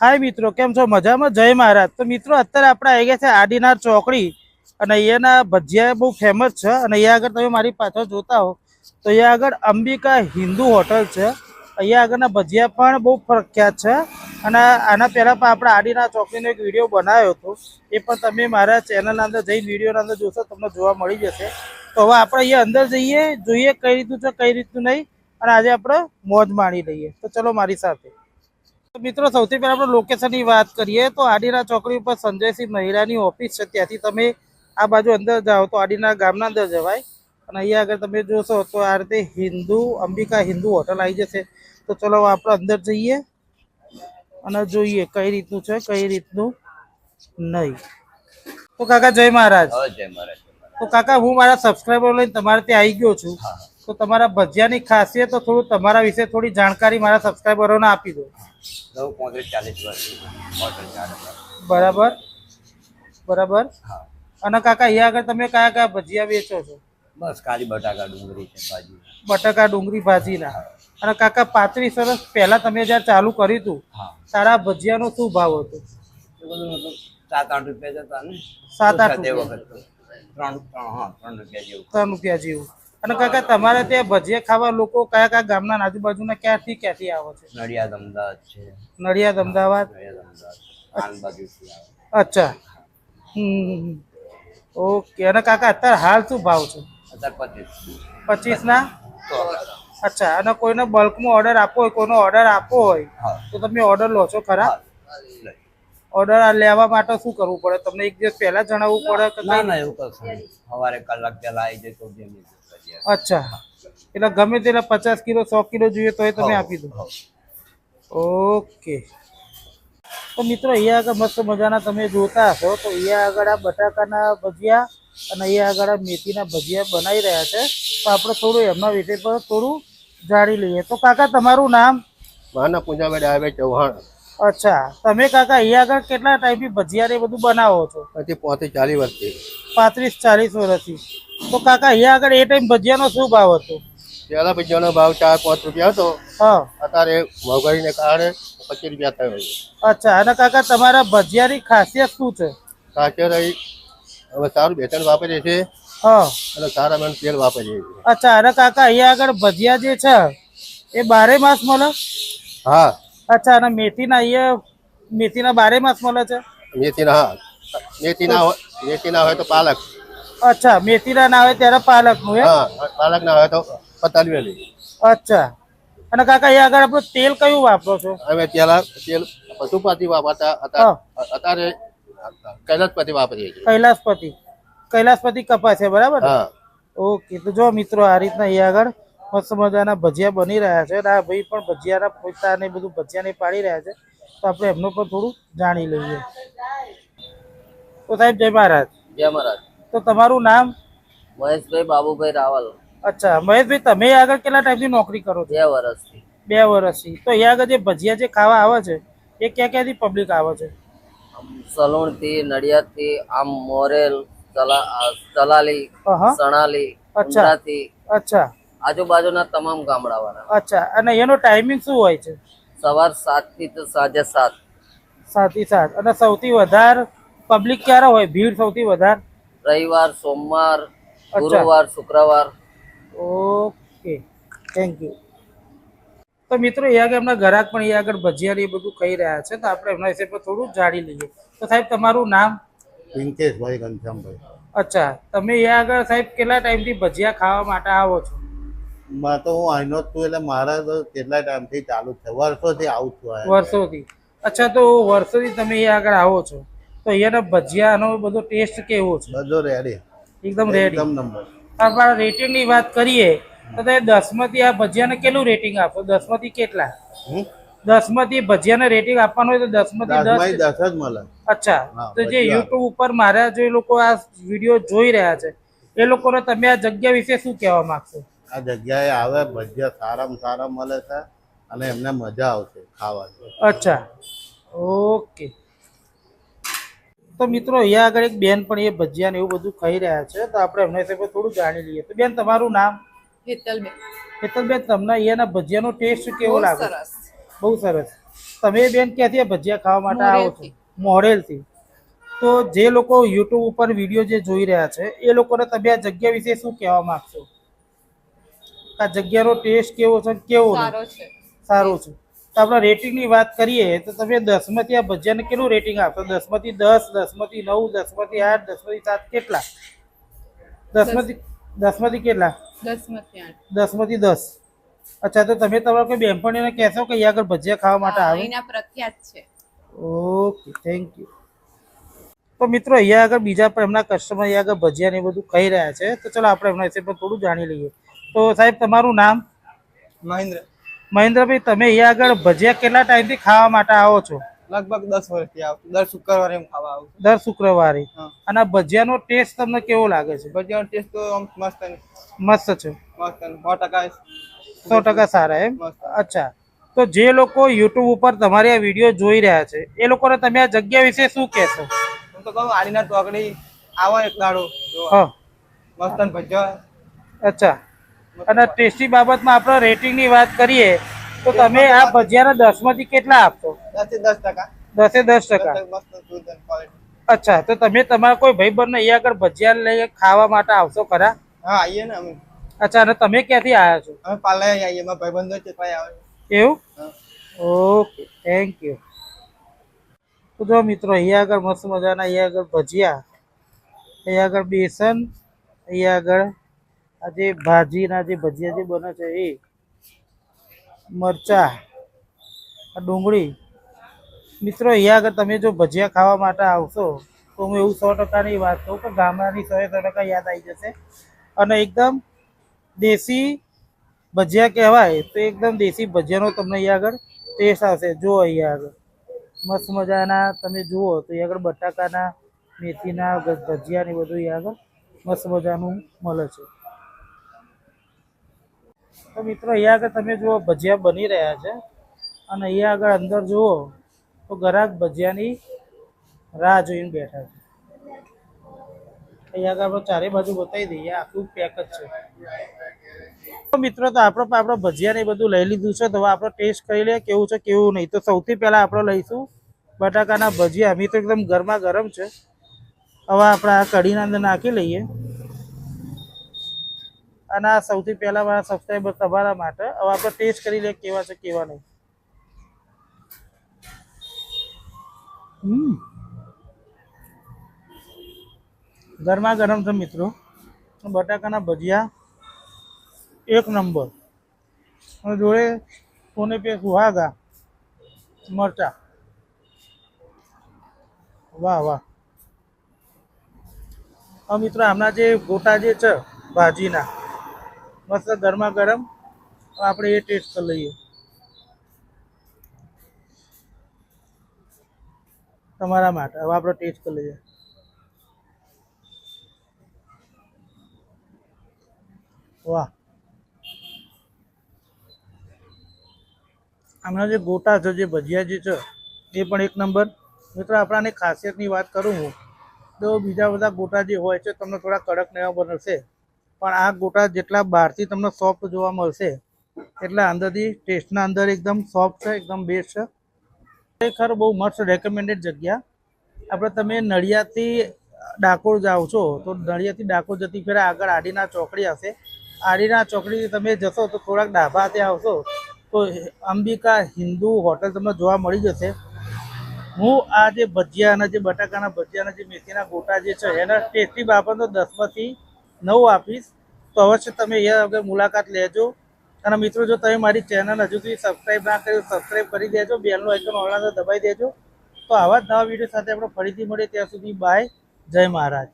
હાય મિત્રો, કેમ છો? મજામાં? જય મહારાજ. તો મિત્રો, અત્યારે આપણે આવી ગયા છે આડીનાર ચોકડી. અને અહીંયાના ભજીયા બહુ ફેમસ છે. અને અહીંયા આગળ તમે મારી પાછળ જોતા હો, તો અહીંયા આગળ અંબિકા હિન્દુ હોટલ છે. અહીંયા આગળના ભજીયા પણ બહુ પ્રખ્યાત છે. અને આના પહેલાં પણ આપણે આડીના ચોકડીનો એક વીડિયો બનાવ્યો હતો. એ પણ તમે મારા ચેનલના અંદર જઈને વિડીયોના અંદર જોશો, તમને જોવા મળી જશે. તો હવે આપણે અહીંયા અંદર જઈએ, જોઈએ કઈ રીતનું છે, કઈ રીતનું નહીં. અને આજે આપણે મોજ માણી લઈએ. તો ચલો મારી સાથે. મિત્રો સૌથી પહેલા આપણે લોકેશનની વાત કરીએ તો આડીના ચોકડી ઉપર સંજયસિંહ મહિલાની ઓફિસ છે. ત્યાંથી તમે આ બાજુ અંદર જાઓ તો આડીના ગામના અંદર જવાય. અને અહીંયા આગળ તમે જોશો તો આ રીતે હિન્દુ અંબિકા હિન્દુ હોટલ આવી જશે. તો ચલો આપણે અંદર જઈએ અને જોઈએ કઈ રીતનું છે કઈ રીતનું નહીં. તો કાકા જય મહારાજ. જય મહારાજ તો કાકા હું મારા સબસ્ક્રાઈબર લઈને તમારે ત્યાં આવી ગયો છું. તો તમારા ભજીયાની ખાસિયત તો થોડું તમારા વિશે થોડી જાણકારી મારા સબસ્ક્રાઈબરોને આપી દો. નવ પાંત્રીસ ચાલીસ વર્ષ બરાબર? બરાબર? હા. અને કાકા અહીંયા આગળ તમે કયા કયા ભજીયા વેચો છો? બસ કાલી બટાકા ડુંગળી છે ભાજી. બટાકા ડુંગળી ભાજીના. અને કાકા પાંત્રીસ વર્ષ પહેલા તમે જ્યારે ચાલુ કર્યું હતું તારા ભજીયાનો શું ભાવ હતો? એ બધું મતલબ સાત આઠ રૂપિયા જતા ને. સાત આઠ રૂપિયા. ત્રણ ત્રણ હા ત્રણ રૂપિયા જેવું. ત્રણ રૂપિયા જેવું. અને કાકા તમારે ત્યાં ભજીયા ખાવા લોકો કયા કયા ગામના આજુબાજુના ક્યાંથી ક્યાંથી આવે છે? નડિયાદ અમદાવાદ છે. નડિયાદ અમદાવાદ? અચ્છા. ઓકે. અને કાકા અત્યારે હાલ શું ભાવ છે? પચીસ. પચીસના? અચ્છા. અને કોઈને બલ્કમાં ઓર્ડર આપવો હોય કોઈનો ઓર્ડર આપવો હોય તો તમે ઓર્ડર લો છો ખરા. ઓર્ડર લેવા માટે શું કરવું પડે? તમને એક દિવસ પહેલા જણાવવું પડે કે ના ના એવું કશું સવારે કલાક પહેલા આવી જાય તો. અચ્છા. એટલે ગમે તેના પચાસ કિલો સો કિલો જોઈએ તો એ તમે આપી દો. ઓકે. તો મિત્રો અહીંયા આગળ મસ્ત મજાના તમે જોતા હશો તો અહીંયા આગળ આ બટાકાના ભજીયા અને અહીંયા આગળ આ મેથીના ભજીયા બનાવી રહ્યા છે. તો આપણે થોડું એમના વિશે પર થોડું જાણી લઈએ. તો કાકા તમારું નામ? માના પૂંજાભાઈ ડાયાભાઈ ચૌહાણ. અચ્છા. તમે કાકા અહીંયા આગળ કેટલા ટાઈપની ભજીયા ને બધું બનાવો છો? પછી પોતે ચાલીસ વર્ષથી. પાંત્રીસ ચાલીસ વર્ષથી. તો કાકા અહીંયા આગળ એ ટાઈમ ભજીયાનો શું ભાવ હતો? પહેલા ભજીયાનો ભાવ ચાર પાંચ રૂપિયા હતો. હા. અત્યારે મોંઘવારીને કારણે પચીસ રૂપિયા થયો અચ્છા અને કાકા તમારા ભજીયાની ખાસિયત શું છે? કાચે રહી હવે સારું બેટર વાપરીએ છીએ હા. અને સારા મેન તેલ વાપરીએ છીએ અચ્છા અને કાકા અહીંયા આગળ ભજીયા જે છે એ બારે માસ મળે? હા. અચ્છા અને મેથીના અહીંયા મેથીના બારે માસ મળે છે? મેથીના હા. મેથીના હોય મેથીના હોય તો પાલક. અચ્છા મેથીના ના આવે ત્યારે પાલકનું એ હા પાલકના આવે તો પતાલવેલી અચ્છા. અને કાકા એ આગળ આપણું તેલ કયું વાપરો છો? હવે પેલા તેલ પશુપતિ વાપરતા હતા. અત્યારે કૈલાસપતિ વાપરીએ છીએ. કૈલાસપતિ. કૈલાસપતિ કપાસ છે બરાબર? ઓકે તો જો મિત્રો આ રીતના એ આગળ મસ્ત મજાના ભજીયા બની રહ્યા છે. અને આ ભાઈ પણ ભજીયાના પોતા ને બધું ભજીયાને પાડી રહ્યા છે. તો આપણે એમનું પણ થોડું જાણી લઈએ. તો સાહેબ જય મહારાજ. જય મહારાજ. તો તમારું નામ? મહેશભાઈ બાબુભાઈ રાવલ. અચ્છા મહેશભાઈ તમે આગળ કેટલા ટાઈમથી નોકરી કરો છો? બે વર્ષથી. બે વર્ષથી. તો અહીંયા આગળ જે ભજીયા જે ખાવા આવે છે એ ક્યાં ક્યાંથી પબ્લિક આવે છે? સલોણથી નડિયાદથી આમ મોરેલ ચલા ચલાલી. સણાલી અચ્છા. અચ્છા. આજુબાજુના તમામ ગામડાવાળા. અચ્છા. અને એનો ટાઈમિંગ શું હોય છે? સવાર સાતથી તો સાંજે સાત. સાતથી સાત. અને સૌથી વધારે પબ્લિક ક્યારે હોય? ભીડ સૌથી વધારે? રવિવાર સોમવાર ગુરુવાર શુક્રવાર. ઓકે. થેન્ક યુ તો મિત્રો એ આગળ એમના ગ્રાહક પણ એ આગળ ભજીયાને એ બધું કહી રહ્યા છે તો આપણે એમના વિશે થોડું જાણી લઈએ. તો સાહેબ તમારું નામ? પિંકેશભાઈ ઘનશ્યામભાઈ. અચ્છા. તમે એ આગળ સાહેબ કેટલા ટાઈમથી ભજીયા ખાવા માટે આવો છો? માં તો હું આઈનો જ છું એટલે મારા તો કેટલા ટાઈમથી ચાલુ છે. વર્ષોથી આવું છું વર્ષોથી. અચ્છા તો વર્ષોથી તમે એ આગળ આવો છો. તો અહીંયાના ભજીયાનો બધો ટેસ્ટ કેવો છે? બધો રેડી એકદમ રેડી એકદમ નંબર આપણા રેટિંગની વાત કરીએ તો તમે દસમાંથી આ ભજીયાને કેટલું રેટિંગ આપો? દસમાંથી કેટલા? દસમાંથી ભજીયાને રેટિંગ આપવાનું હોય તો દસમાંથી દસમાં દસ દસ જ મળે. અચ્છા. તો જે યુટ્યુબ ઉપર મારા જે લોકો આ વીડિયો જોઈ રહ્યા છે એ લોકોને તમે આ જગ્યા વિશે શું કહેવા માંગશો? આ જગ્યાએ આવે ભજીયા સારામાં સારા મળે છે અને એમને મજા આવશે ખાવાની. અચ્છા. ઓકે. તો મિત્રો અહીંયા આગળ એક બેન પણ એ ભજીયા ને એવું બધું ખાઈ રહ્યા છે તો આપણે એમના વિશે થોડું જાણી લઈએ. તો બેન તમારું નામ? હેતલબેન. હેતલબેન તમને અહીંયાના ભજીયાનો ટેસ્ટ કેવો લાગે? બહુ સરસ. તમે બેન ક્યાંથી ભજીયા ખાવા માટે આવો છો? મોરેલથી. તો જે લોકો યુટ્યુબ ઉપર વીડિયો જે જોઈ રહ્યા છે એ લોકોને તમે આ જગ્યા વિશે શું કહેવા માંગશો? આ જગ્યાનો ટેસ્ટ કેવો છે કેવો? સારો છે. સારો છે. તો આપણે રેટિંગની વાત કરીએ તો તમે દસમાંથી આ ભજીયાને કેટલું રેટિંગ આપશો? દસમાંથી દસ દસમાંથી નવ દસમાંથી આઠ દસમાંથી સાત કેટલા? દસમાંથી દસમાંથી કેટલા? દસમાંથી દસ. અચ્છા તો તમે તમારા કોઈ બેનપણીને કહેશો કે અહીંયા આગળ ભજીયા ખાવા માટે આવે? પ્રખ્યાત છે. ઓકે થેન્ક યુ તો મિત્રો અહીંયા આગળ બીજા પણ એમના કસ્ટમર અહીંયા આગળ ભજીયા ને એ બધું ખાઈ રહ્યા છે. તો ચલો આપણે એમના વિશે પણ થોડું જાણી લઈએ. તો સાહેબ તમારું નામ? મહેન્દ્ર. મહેન્દ્રભાઈ તમે અહીંયા આગળ ભજીયા કેટલા ટાઈમથી ખાવા માટે આવો છો? લગભગ દસ વર્ષથી આવતું દર શુક્રવારે હું ખાવા આવું દર શુક્રવારે. અને ભજીયાનો ટેસ્ટ તમને કેવો લાગે છે? ભજીયાનો ટેસ્ટ તો આમ મસ્ત મસ્ત છે. મસ્ત સો ટકા સો ટકા સારા એમ? અચ્છા. તો જે લોકો યુટ્યુબ ઉપર તમારી આ વીડિયો જોઈ રહ્યા છે એ લોકોને તમે આ જગ્યા વિશે શું કહેશો? હું તો કહું આડીના ટોકડી આવો એક દાડો મસ્ત ભજીયા અચ્છા. અને ટેસ્ટી બાબતમાં આપણે રેટિંગની વાત કરીએ તો તમે આ ભજીયાના દસમાંથી કેટલા આપશો? દસ દસ ટકા. અચ્છા તો તમે તમારા કોઈ ભાઈબંધને અહીંયા આગળ ભજીયા લઈ ખાવા માટે આવશો ખરા? હા આવીએ ને અમે. અચ્છા અને તમે ક્યાંથી આવ્યા છો? અમે પાર્લર આવીએ મારા ભાઈબંધો ત્યાં આવે એવું? ઓકે થેન્ક યુ તો જો મિત્રો અહીંયા આગળ મસ્ત મજાના અહીંયા આગળ ભજીયા અહીંયા આગળ બેસન અહીંયા આગળ આ જે ભાજીના જે ભજીયા જે બને છે એ મરચા, આ ડુંગળી. મિત્રો, અહીંયા આગળ તમે જો ભજીયા ખાવા માટે આવશો, તો હું એવું સો ટકાની વાત કહું કે ગામડાની સો સો ટકા યાદ આવી જશે. અને એકદમ દેશી ભજીયા કહેવાય, તો એકદમ દેશી ભજીયાનો તમને અહીંયા આગળ ટેસ્ટ આવશે. જુઓ અહીંયા આગળ. મસ્ત મજાના તમે જુઓ, તો અહીંયા આગળ બટાકાના, મેથીના, ભજીયા ને બધું અહીંયા આગળ મસ્ત મજાનું મળે છે. તો મિત્રો, અહીંયા આગળ તમે જુઓ, ભજીયા બની રહ્યા છે. અને અહીંયા આગળ અંદર જુઓ, તો ગરાક ભજીયાની રાહ જોઈને બેઠા છે. અહીંયા આગળ આપણે ચારે બાજુ બતાવી દઈએ, આખું પેક જ છે. મિત્રો, તો આપણો આપણો ભજીયાને બધું લઈ લીધું છે, તો આપણે ટેસ્ટ કરી લઈએ કેવું છે, કેવું નહીં. તો સૌથી પહેલાં આપણે લઈશું બટાકાના ભજીયા. મિત્રો એકદમ ગરમા ગરમ છે. હવે આપણે આ કઢીના અંદર નાખી લઈએ. અને આ સૌથી પહેલા મારા સબસ્ક્રાઈબર તમારા માટે. હવે આપણે ટેસ્ટ કરી લઈએ કેવા છે, કેવા નહીં. ગરમા ગરમ છે મિત્રો. બટાકાના ભજીયા. એક નંબર. અને જોડે કોને પે સુહાગા. મરચા. વાહ વાહ. હવે મિત્રો, આમના જે ગોટા જે છે, ભાજીના મસ્ત ગરમા ગરમ આપણે એ ટેસ્ટ કરી લઈએ. તમારા માટે. હવે આપણે ટેસ્ટ કરી લઈએ. વાહ. આમના જે ગોટા છે, જે ભજીયા જે છે, એ પણ એક નંબર. મિત્રો, આપણાની ખાસિયતની વાત કરું હું. તો બીજા બધા ગોટા જે હોય છે, તમને થોડા કડક ને બનશે. પણ આ ગોટા જેટલા બહારથી તમને સોફ્ટ જોવા મળશે, એટલા અંદરથી ટેસ્ટના અંદર એકદમ સોફ્ટ છે, એકદમ બેસ્ટ છે. ખરેખર બહુ મસ્ત રેકમેન્ડેડ જગ્યા. આપણે તમે નડિયાદથી ડાકોર જાઓ છો, તો નડિયાદથી ડાકોર જતી ફેરા આગળ આડીના ચોકડી હશે. આડીના ચોકડીથી તમે જશો તો થોડાક ડાબા આવશો, તો અંબિકા હિન્દુ હોટલ તમને જોવા મળી જશે. હું આ જે ભજીયાના જે બટાકાના ભજીયાના જે મેથીના ગોટા જે છે, એના ટેસ્ટી બાબતનો દસમાંથી નવ આપીશ, તો અવશ્ય તમે અહીંયા આગળ મુલાકાત લેજો. અને મિત્રો, જો તમે મારી ચેનલ હજુ સુધી સબસ્ક્રાઈબ ના કરી સબસ્ક્રાઈબ કરી દેજો, બેલનું આઇકન ઓનલાઈન દબાઈ દેજો. તો આવા જ નવા વીડિયો સાથે આપણે ફરીથી મળીએ, ત્યાં સુધી બાય જય મહારાજ.